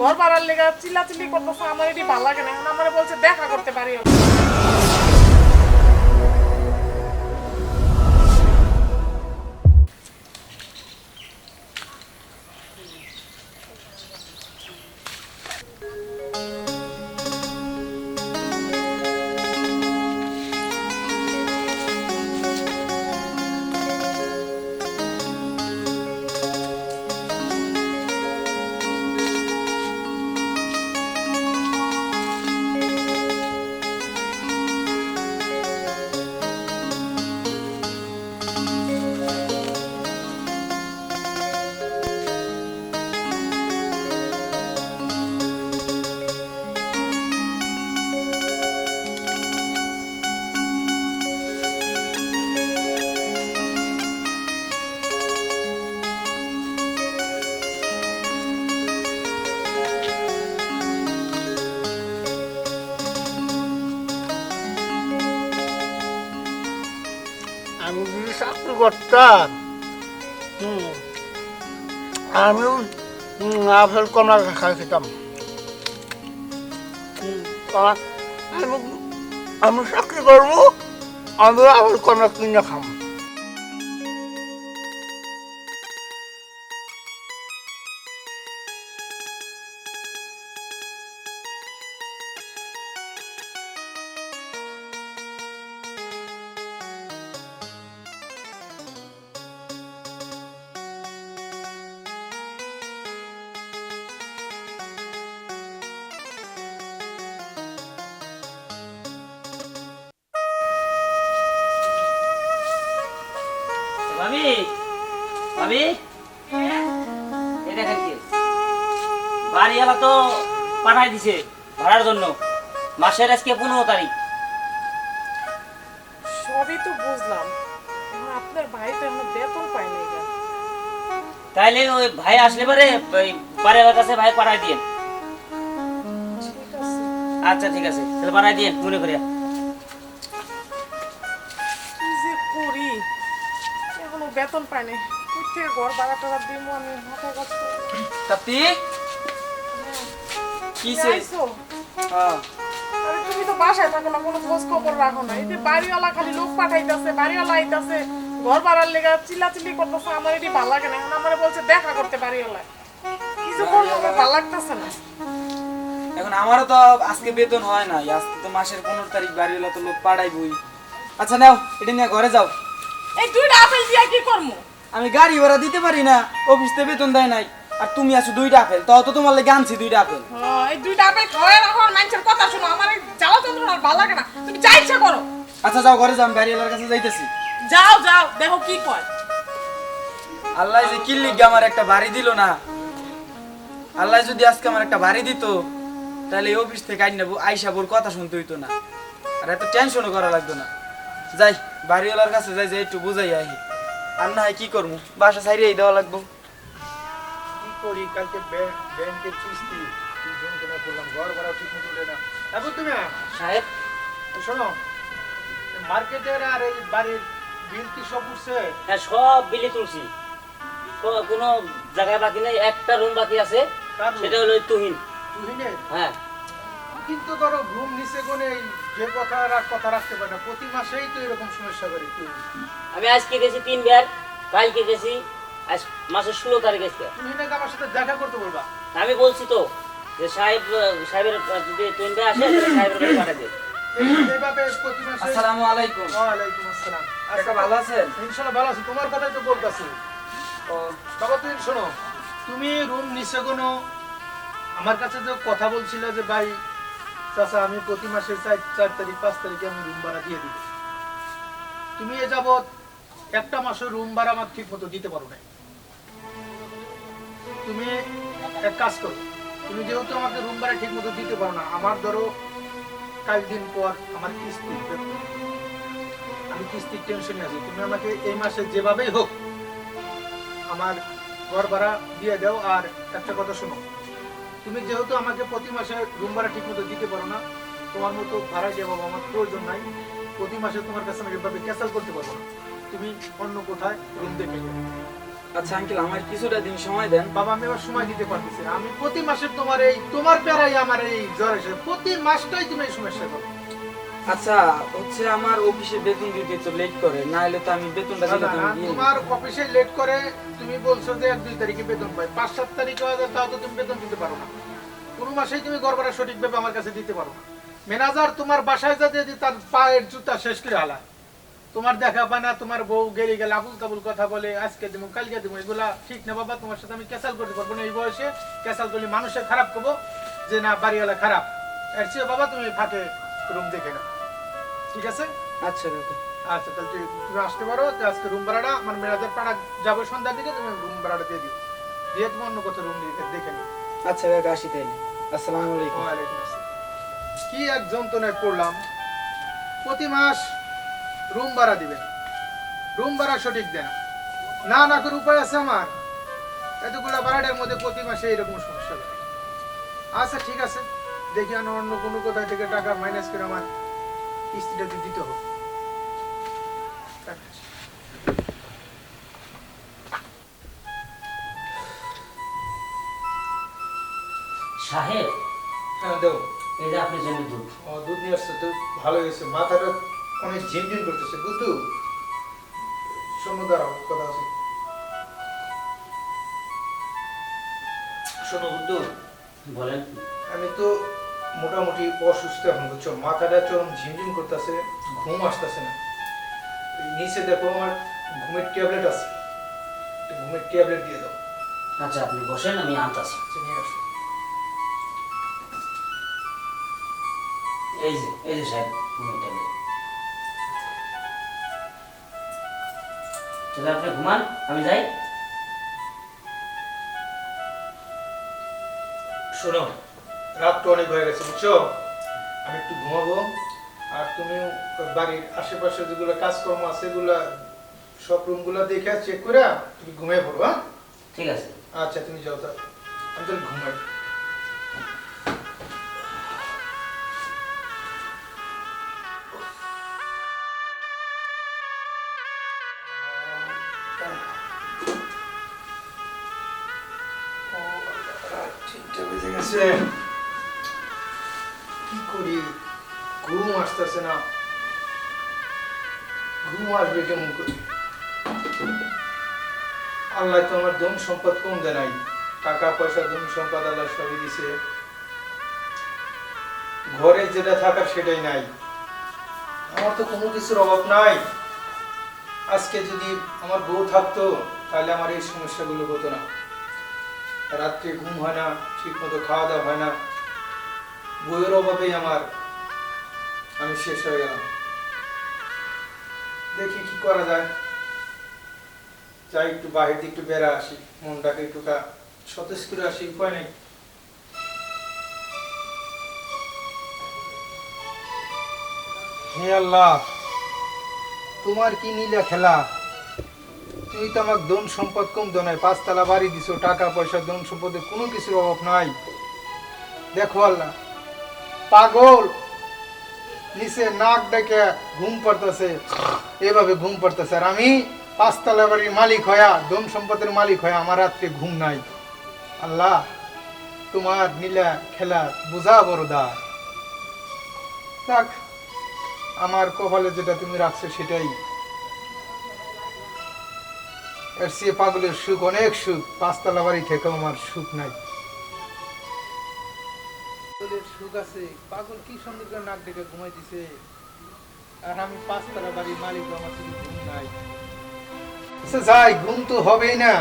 ঘর বাড়ার লেগে চিল্লাচিল্লি করতেছে, আমার এটি ভালো লাগে না। আমার বলছে, দেখা করতে পারি হুম, আপেল কমলা খাই খেতাম। আমি আমি চাকরি করব আমি আপেল কমলা কিনে খাম। ভাবি? ভাবি দেখেন কি? বাড়িওয়ালা তো পাঠাই দিছে ভাড়ার জন্য। মাসের আজকে পনেরো তারিখ। সবই তো বুঝলাম। এখন আপনার ভাই তো এখন বেতন পায় নাই তাইলে ওই ভাই আসলে পরে বাড়িওয়ালার কাছে ভাই পাঠাই আছে। আচ্ছা ঠিক আছে। তাহলে পাঠাই দিন মনে করিয়া। বেতন পায় নাই থেকে ঘর ভাড়া টাড়া দিব আমি কাজ করি হ্যাঁ। আরে তুমি তো বাসায় থাকো না কোনো খোঁজ খবর রাখো না। এই যে বাড়িওয়ালা খালি লোক পাঠাইতেছে বাড়িওয়ালা আইতাছে ঘর ভাড়ার লেগে চিল্লাচিল্লি করতেছে আমার এটি ভালো লাগে না। এখন আমার বলছে দেখা করতে বাড়িওয়ালা কি করব আমার ভালো লাগতেছে না। এখন আমারও তো আজকে বেতন হয় না আজকে তো মাসের পনেরো তারিখ বাড়িওয়ালা তো লোক পাঠাইবই। আচ্ছা নাও এটা নিয়ে ঘরে যাও। এই দুইটা আপেল দিয়া কি করব আমি গাড়ি ভাড়া দিতে পারি না অফিস থেকে বেতন দেয় নাই। আর তুমি আছো দুইটা আপেল তাও তো তোমার লেগে আনছি দুইটা আপেল। হ্যাঁ, এই দুইটা আপেল রাখো মানুষের কথা শোনো আমার যন্ত্রণা আর ভালো লাগে না। তুমি যা ইচ্ছা করো। আচ্ছা যাও ঘরে যাও আমি বাড়িওয়ালার কাছে যাইতেছি। যাও যাও দেখো কি কয়। আল্লাহ যে কিল্লিগ আমার একটা বাড়ি দিল না। আল্লাহ যদি আজকে আমার একটা বাড়ি দিত তাহলে এই অফিস থেকে আইন নেব আইসা বোর কথা শুনতে হইতো না। আর এত টেনশনও করা লাগতো না। যাই বাড়িওয়ালার কাছে যাই যাই একটু বুঝাই আহি। আর না হয় কি করব? বাসা ছাড়িয়েই দেওয়া লাগবো। কি করি? কালকে ব্যাংক কিস্তি। দুজন করলাম ঘর ভাড়া ঠিক মতো উঠে না। তারপর তুমি সাহেব? শোনো মার্কেটের আর এই বাড়ির বিল কি সব উঠছে? হ্যাঁ সব বিলি তুলছি। কো- কোনো জায়গায় বাকি নেই একটা রুম বাকি আছে? সেটা হলো তুহিন। তুহিনের? হ্যাঁ। কিন্তু ধরো ঘুম নিচে কোনে যে কথা রাখ কথা রাখতে পারে না। প্রতি মাসেই তো এরকম সমস্যা করে। তুই আমি আজকে গেছি তিনবার কালকে গেছি আজ মাসের ষোলো তারিখ আজকে। তুহিনাকে আমার সাথে দেখা করতে বলবা? আমি বলছি তো যে সাহেব সাহেবের যদি তিনবে আসে সাহেবের কাছে পাঠাই দে এই- এইভাবে প্রতি মাসে আসসালামু আলাইকুম। আসসালাম। কাকা ভালো আছেন? ইনশাল্লাহ ভালো আছি। তোমার কথাই তো বলতেছি। ও। বাবা তুমি শোনো তুমি রুম নিচে কোনো আমার কাছে যে কথা বলছিল যে ভাই চাচা, আমি প্রতি মাসে চার চার তারিখ, পাঁচ তারিখে আমি রুম ভাড়া দিয়ে দিব তুমি এ যাবৎ একটা মাসের রুম ভাড়া আমার ঠিক মতো দিতে পারো না তুমি এক কাজ করো, তুমি যেহেতু আমাকে রুম ভাড়া ঠিক মতো দিতে পারো না, আমার ধরো কাল দিন পর আমার কিস্তি আমি কিস্তির টেনশনে আছি। তুমি আমাকে এই মাসে যেভাবেই হোক আমার ঘর ভাড়া দিয়ে দাও, আর একটা কথা শোনো তুমি যেহেতু আমাকে প্রতি মাসে রুম ভাড়া ঠিক মতো দিতে পারো না তোমার মতো ভাড়া দেওয়া বাবা আমার প্রয়োজন নাই প্রতি মাসে তোমার কাছে আমি এভাবে ক্যান্সেল করতে পারব না। তুমি অন্য কোথায় রুম দেখে আচ্ছা আঙ্কেল আমার কিছুটা দিন সময় দেন। বাবা আমি আমার সময় দিতে পারতেছি আমি প্রতি মাসে তোমার এই তোমার প্যারাই আমার এই জ্বর এসে প্রতি মাসটাই তুমি এই সমস্যা করো আচ্ছা হচ্ছে আমার অফিসে বেতন দিতে তো লেট করে না হলে তো আমি বেতনটা না, দিলে তো আমি তোমার অফিসে লেট করে তুমি বলছো যে এক দুই তারিখে বেতন পাই পাঁচ সাত তারিখে হয়ে তাও তো তুমি বেতন দিতে পারো না। কোনো মাসেই তুমি গড়বড়া সঠিকভাবে আমার কাছে দিতে পারো না। ম্যানেজার তোমার বাসায় যা দিয়ে তার পায়ের জুতা শেষ করে হালা তোমার দেখা পায় না তোমার বউ গেলে গেলে আবুল কাবুল কথা বলে আজকে দিব কালকে দিব এগুলা ঠিক না বাবা তোমার সাথে আমি ক্যাসাল করতে পারব না এই বয়সে। ক্যাসাল করলে মানুষের খারাপ করব যে না বাড়িওয়ালা খারাপ। এর চেয়ে বাবা তুমি ফাঁকে রুম দেখে নাও। ঠিক আছে? আচ্ছা কাকা আচ্ছা তাহলে তুমি আসতে পারো। আজকে রুম ভাড়াটা আমার মেরাজের পাড়া যাব সন্ধ্যার দিকে তুমি রুম ভাড়াটা দিয়ে দিও। দিয়ে তুমি অন্য কোথাও রুম দেখে নিও। আচ্ছা কাকা আসি তাইলে আসসালামু আলাইকুম। ওয়ালাইকুম আসসালাম। কি এক যন্ত্রণায় পড়লাম। প্রতি মাস রুম ভাড়া দিবেন রুম ভাড়া সঠিক দেন না। না করে উপায় আছে আমার? এতগুলো ভাড়াটার মধ্যে প্রতি মাসে এরকম সমস্যা আচ্ছা ঠিক আছে। দেখি আমি অন্য কোনো কোথায় থেকে টাকা মাইনাস করে আমার কিস্তিটা দিতে হবে। সাহেব হ্যাঁ দেবো এই যে আপনি জমি দুধ। ও দুধ নিয়ে আসছে তো ভালো হয়েছে। মাথাটা অনেক ঝিমঝিম করতেছে। বুদ্ধু শোনো দাঁড়াও কথা আছে। শোনো বুদ্ধু। বলেন। আমি তো মোটামুটি অসুস্থ এখন বুঝছ? মাথাটা চরম ঝিমঝিম করতেছে ঘুম আসতেছে না। নিচে দেখো আমার ঘুমের ট্যাবলেট আছে। ঘুমের ট্যাবলেট দিয়ে দাও। আচ্ছা আপনি বসেন আমি আনতাছি। আচ্ছা, নিয়ে আসো। এই যে এই যে সাহেব ঘুমের ট্যাবলেট। তাহলে আপনি ঘুমান আমি যাই। শোনো রাত তো অনেক হয়ে গেছে বুঝছ? আমি একটু ঘুমাবো আর তুমি বাড়ির আশেপাশে যেগুলো কাজকর্ম আছে এগুলা সব রুমগুলো দেখে চেক করে তুমি ঘুমিয়ে পড়ো হ্যাঁ? ঠিক আছে। আচ্ছা তুমি যাও তা আমি তাহলে ঘুমাই। কি করি, ঘুম আসতেছে না। ঘুম আসবে কেমন করি? আল্লাহ তো আমার ধন সম্পদ কম দেয় নাই। টাকা, পয়সা ধন সম্পদ আল্লাহ সবই দিছে। ঘরে যেটা থাকার সেটাই নাই। আমার তো কোনো কিছুর অভাব নাই। আজকে যদি আমার বউ থাকতো, তাহলে আমার এই সমস্যাগুলো হতো না। রাত্রে ঘুম হয় না ঠিক মতো খাওয়া দাওয়া হয় না। বইয়ের অভাবেই আমার, আমি শেষ হয়ে গেলাম। দেখি কি করা যায়। যাই একটু বাহির দিয়ে একটু বেড়া আসি, মনটাকে একটু কা- সতেজ করে আসি, উপায় নেই। হে আল্লাহ, তোমার কি নীলা খেলা? তুই তো আমাকে ধন সম্পদ কম দো নাই, পাঁচতলা বাড়ি দিছো, টাকা পয়সা, ধন সম্পদের কোনো কিছুর অভাব নাই। দেখো আল্লাহ পাগল। নিচে নাক ডেকে ঘুম পড়তেছে। এভাবে ঘুম পড়তেছে। আর আমি পাঁচতলা বাড়ির মালিক হয়া ধন সম্পদের মালিক হয়া আমার রাত্রে ঘুম নাই। আল্লাহ, তোমার নীলা খেলা বোঝা বড় দা। দেখ আমার কপালে যেটা তুমি রাখছো সেটাই। এর সে পাগলের সুখ অনেক সুখ। পাঁচতলা বাড়ি থেকেও আমার সুখ নাই। সুখ আছে, পাগল কি সুন্দর করে নাক ডেকে ঘুমাই দিছে? আর আমি পাঁচতলা বাড়ির মালিক, আমার শুধু ঘুম নাই। আচ্ছা যাই, ঘুম তো হবেই না।